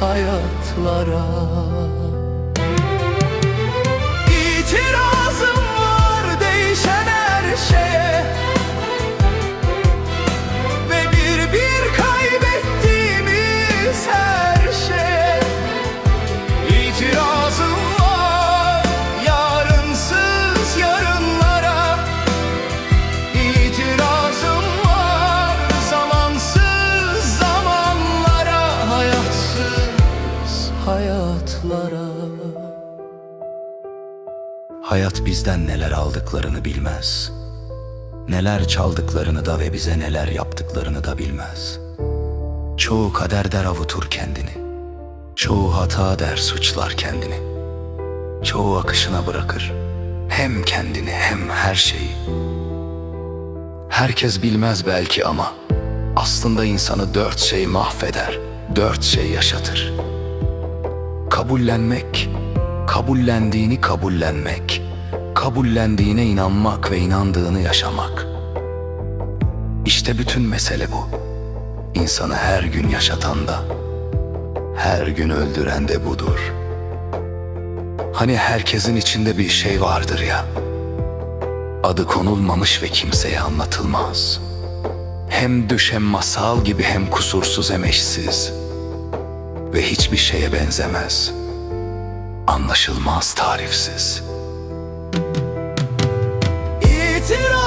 hayatlara. Hayat bizden neler aldıklarını bilmez. Neler çaldıklarını da ve bize neler yaptıklarını da bilmez. Çoğu kader der avutur kendini. Çoğu hata der suçlar kendini. Çoğu akışına bırakır Hem kendini hem her şeyi. Herkes bilmez belki ama Aslında insanı dört şey mahveder Dört şey yaşatır. Kabullenmek Kabullendiğini kabullenmek Kabullendiğine inanmak ve inandığını yaşamak İşte bütün mesele bu İnsanı her gün yaşatan da her gün öldüren de budur. Hani herkesin içinde bir şey vardır ya. Adı konulmamış ve kimseye anlatılmaz. Hem düş hem masal gibi hem kusursuz hem eşsiz. Ve hiçbir şeye benzemez. Anlaşılmaz tarifsiz. it all.